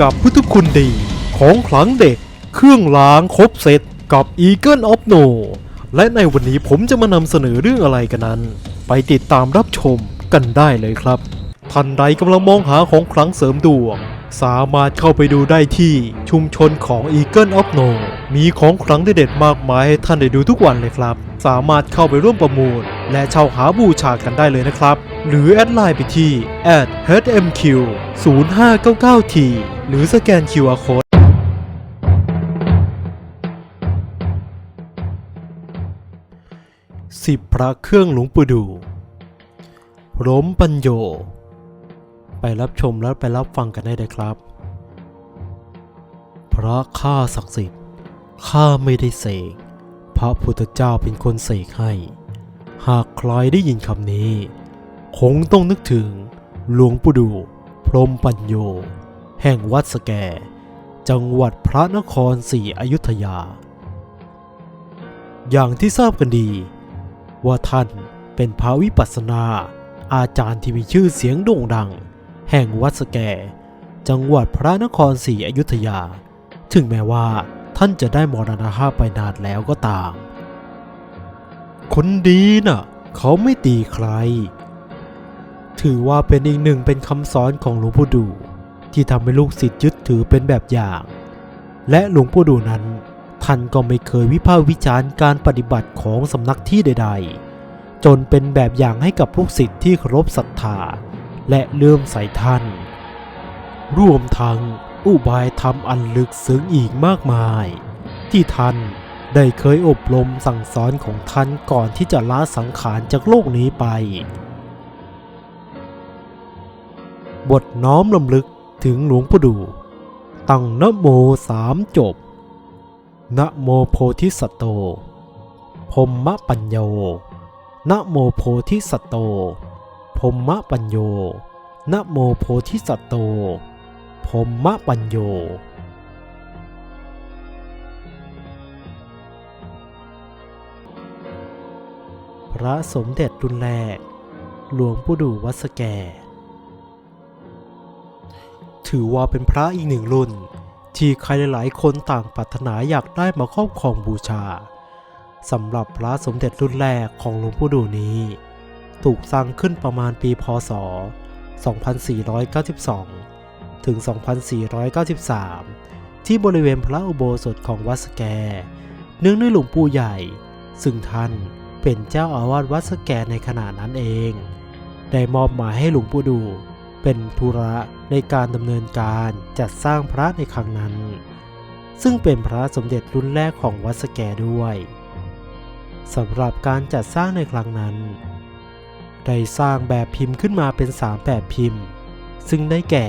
กับพุทธคุณดี ของขลังเด็ก เครื่องล้างครบเสร็จกับ Eagle of No และในวันนี้ผมจะมานำเสนอเรื่องอะไรกันนั้น ไปติดตามรับชมกันได้เลยครับ ท่านใดกำลังมองหาของขลังเสริมดวง สามารถเข้าไปดูได้ที่ชุมชนของ Eagle of No มีของขลังเด็ดๆมากมายให้ท่านได้ดูทุกวันเลยครับ สามารถเข้าไปร่วมประมูล และเช่าหาบูชากันได้เลยนะครับ หรือแอดไลน์ไปที่ @hmq 0599t หรือสแกน QR code สิบพระเครื่องหลวงปู่ดูพร้มปัญโย ไปรับชมและไปรับฟังกันได้เลยครับ พระข้าศักดิ์สิทธิ์ ข้าไม่ได้เสกพระพุทธเจ้าเป็นคนเสกให้ หากใครได้ยินคำนี้ คงต้องนึกถึงหลวงปู่ดูพรมปัญโย แห่งวัดสแก จังหวัดพระนครศรีอยุธยา อย่างที่ทราบกันดี ว่าท่านเป็นพระวิปัสสนา อาจารย์ที่มีชื่อเสียงโด่งดัง แห่งวัดสแก จังหวัดพระนครศรีอยุธยา ถึงแม้ว่า ท่านจะได้มรณภาพไปนานแล้วก็ตาม คนดีน่ะ เขาไม่ตีใคร ถือว่าเป็นอีกหนึ่งเป็นคำสอนของหลวงปู่ดู ที่ทำให้ลูกศิษย์ยึดถือเป็นแบบอย่าง และหลวงปู่ดูนั้น ท่านก็ไม่เคยวิพากษ์วิจารณ์การปฏิบัติของสำนักที่ใด ๆ จนเป็นแบบอย่างให้กับลูกศิษย์ที่เคารพศรัทธาและเลื่อมใสท่าน รวมทั้ง อุบายธรรมอันลึกซึ้งอีกมากมาย ที่ท่านได้เคยอบรมสั่งสอนของท่านก่อนที่จะละสังขารจากโลกนี้ไป บทน้อมลำลึกถึงหลวงปู่ดูตั้งนโมสามจบนะโมโพธิสัตโตพรหมปัญโยนะโมโพธิสัตโตพรหมปัญโยนะโมโพธิสัตโต พรหมปัญโย พระสมเด็จรุ่นแรก หลวงปู่ดูวัดสแก ถือว่าเป็นพระอีกหนึ่งรุ่น ที่ใครหลายๆ คนต่างปรารถนาอยากได้มาครอบครองบูชาสำหรับพระสมเด็จรุ่นแรกของหลวงปู่ดูนี้ ถูกสร้างขึ้นประมาณปีพศ 2492 ถึง 2493 ที่บริเวณพระอุโบสถของวัดสแก เนื่องในหลวงปู่ใหญ่ ซึ่งท่านเป็นเจ้าอาวาสวัดสแกในขณะนั้นเอง ได้มอบหมายให้หลวงปู่ดู เป็นธุระในการดำเนินการจัดสร้างพระในครั้งนั้น ซึ่งเป็นพระสมเด็จรุ่นแรกของวัดสแกด้วยสำหรับการจัดสร้างในครั้งนั้น ได้สร้างแบบพิมพ์ขึ้นมาเป็น 3 แบบพิมพ์ ซึ่งได้แก่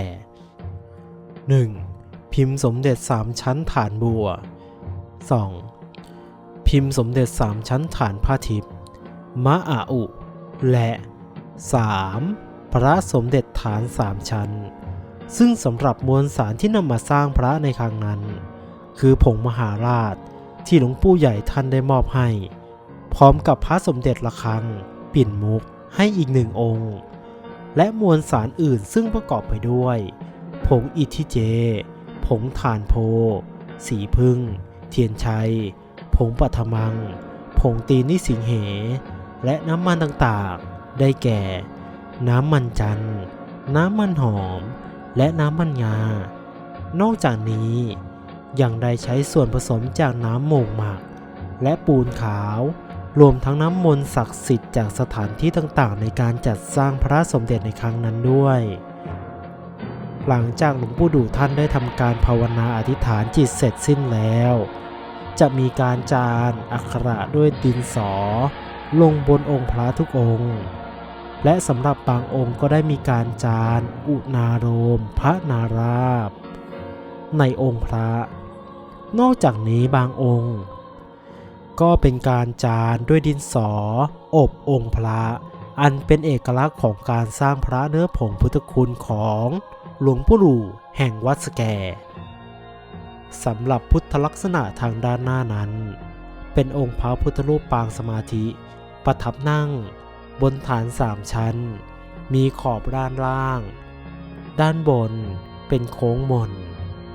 1. พิมพ์สมเด็จ 3 ชั้นฐานบัว 2. พิมพ์สมเด็จ 3 ชั้นฐานผ้าทิพย์มะอาอุ และ 3. พระสมเด็จฐาน 3 ชั้น ซึ่งสำหรับมวลสารที่นำมาสร้างพระในครั้งนั้น คือผงมหาราชที่หลวงปู่ใหญ่ท่านได้มอบให้ พร้อมกับพระสมเด็จระฆัง ปิ่นมุกให้อีกหนึ่งองค์ และมวลสารอื่นซึ่งประกอบไปด้วย ผงอิทิเจ ผงถ่านโพ สีพึ่ง เทียนชัย ผงปัทมัง ผงตีนิสิงเห และน้ำมันต่างๆ ได้แก่ น้ำมันจันทร์ น้ำมันหอม และน้ำมันงา นอกจากนี้ยังได้ใช้ส่วนผสมจากน้ำโมงหมัก และปูนขาว รวมทั้งน้ำมนต์ศักดิ์สิทธิ์จากสถานที่ต่างๆ ในการจัดสร้างพระสมเด็จในครั้งนั้นด้วย หลังจากหลวงปู่ดูท่านได้ทำการภาวนาอธิษฐานจิตเสร็จสิ้นแล้ว จะมีการจารอักขระด้วยดินสอ ลงบนองค์พระทุกองค์ และสำหรับบางองค์ก็ได้มีการจารอุณาโรม พระนาราบ ในองค์พระ นอกจากนี้บางองค์ ก็เป็นการจารด้วยดินสอ อบองค์พระอันเป็นเอกลักษณ์ของการสร้างพระเนื้อผงพุทธคุณของ หลวงปู่ดูแห่งวัดสแกสำหรับพุทธลักษณะทางด้านหน้านั้น เป็นองค์พระพุทธรูปปางสมาธิ ประทับนั่ง บนฐานสามชั้น มีขอบด้านล่าง ด้านบนเป็นโค้งมน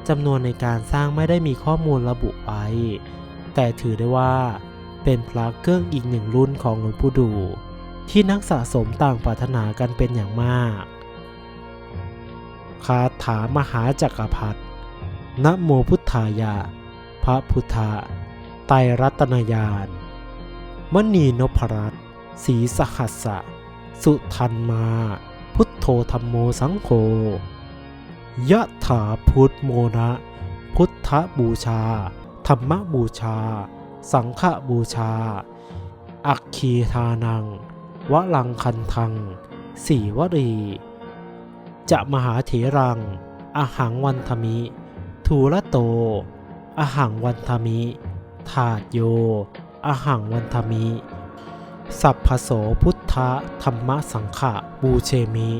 จำนวนในการสร้างไม่ได้มีข้อมูลระบุไว้ แต่ถือได้ว่าเป็นพระเครื่องอีกหนึ่งรุ่นของหลวงปู่ดู ที่นักสะสมต่างปรารถนากันเป็นอย่างมาก คาถามหาจักรพรรดินะโมพุทธายะพระพุทธะไตรรัตนญาณมณีนพรัตน์ศรีสหัสสะ สุทันมา พุทโธธรรมโมสังโฆยะถาพุทธโมนะพุทธบูชา ธรรมบูชา สังฆบูชา อักคีทานังวลังคันทังสีวรี จะมหาเถรัง อหังวันธมิ ทูละโต อหังวันธมิ ถาดโย อหังวันธมิ สัพพโสพุทธธรรมสังฆะบูเชมิ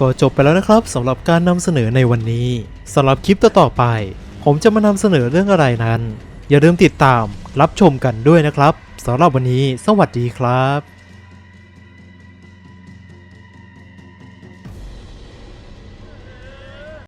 ก็จบไปแล้วนะครับสำหรับการนำเสนอในวันนี้สำหรับคลิปต่อๆไป ผมจะมานำเสนอเรื่องอะไรนั้น อย่าลืมติดตามรับชมกันด้วยนะครับสำหรับวันนี้ สวัสดีครับ